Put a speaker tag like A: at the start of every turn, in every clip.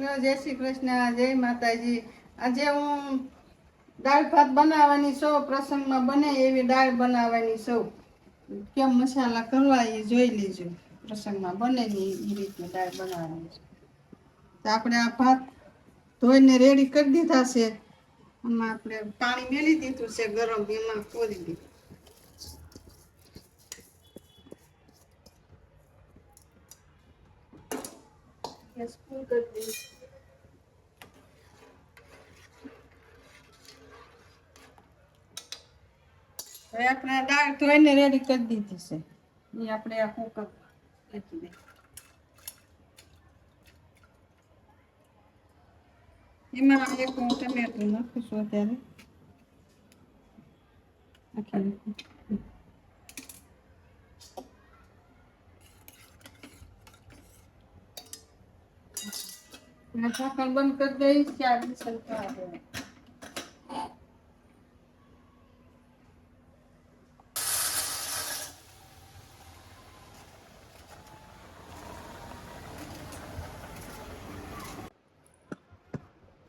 A: જય શ્રી કૃષ્ણ, જય માતાજી. આજે હું દાળ ભાત બનાવવાની સૌ પ્રસંગમાં બને એવી દાળ બનાવવાની સૌ. કેમ મસાલા કરવા એ જોઈ લેજો. પ્રસંગમાં બને એ રીતની દાળ બનાવવાની છે. તો આપણે આ ભાત ધોઈને રેડી કરી દીધા છે. એમાં આપણે પાણી મેલી દીધું છે ગરમ, એમાં કોરી દીધું. ગેસ ફૂલ કરી દઈશું હવે આપણે દાળ ધોઈને રેડી કરી દીધી છે એ આપણે આ કુકર નાખી દઈએ એમાં એક હું ટમેટું નાખું છું અત્યારે નાખી ઢાંકણ બંધ કરી દઈશ ચાર વિસલ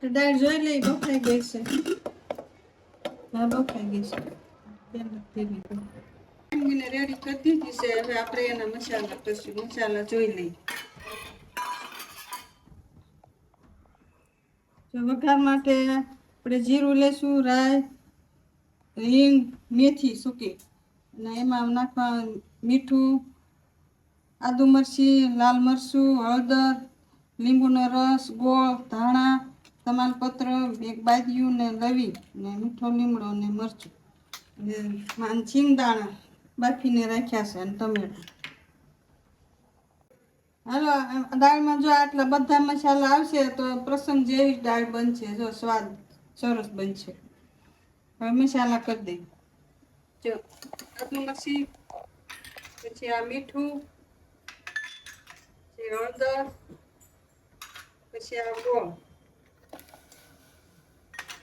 A: દાળ જોઈ લઈ, બફાઈ ગઈ છે. હા, બફાઈ ગઈ છે. રેડી કરી દીધી છે, હવે આપણે એના મસાલા કરશું મસાલા જોઈ લઈએ. વઘાર માટે આપણે જીરું લેશું, રાઈ રીંગ મેથી સૂકી. અને એમાં નાખવા મીઠું, આદુ મરચી, લાલ મરચું, હળદર, લીંબુનો રસ, ગોળ, ધાણા, તમાલપત્ર એક બાજ્યું ને લવી ને મીઠો લીમડો ને મરચું. ને છીંગદાણા બાફીને રાખ્યા છે અને ટમેટા. હાલો દાળમાં જો આટલા બધા મસાલા આવશે તો પ્રસંગ જેવી દાળ બનશે. જો સ્વાદ સરસ બનશે. હવે મસાલા કરી દઈ જો, આટલું મરચી પછી આ મીઠું, પછી હળદર, પછી આ ગોળ.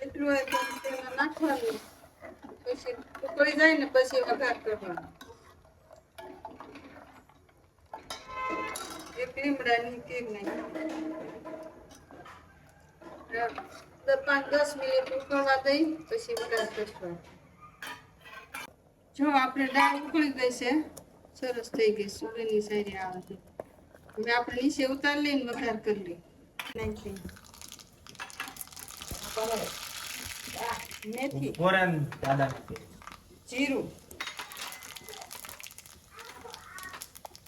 A: એટલું નાખવાનું. પછી ઉકળી જાય ને પછી વઘાર કરવાનો. લીમડાની તીર નાખી પાંચ દસ મિનિટ ઉકળવા દઈ પછી વઘાર કરવાનો જો આપણે દાળ ઉકળી ગઈ છે. સરસ થઈ ગઈ સુગંધની સારી આવે હવે આપણે નીચે ઉતારી લઈને વઘાર કરી લઈએ. નાખી મેથી. જીરું.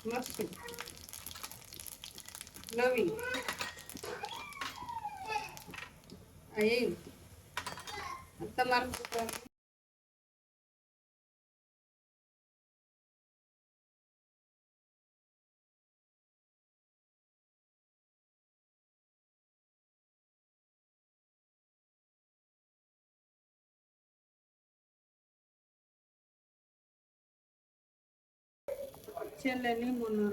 A: મરચું. લવિંગ આ એ તમારું છેલ્લે લીંબુનો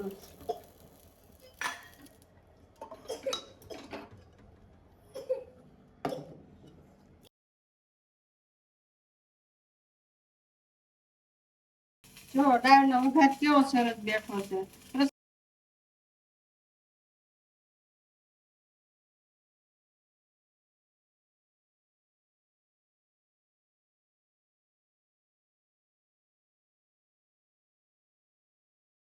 A: જો દાળનો વઘાર કેવો સરસ બેઠો છે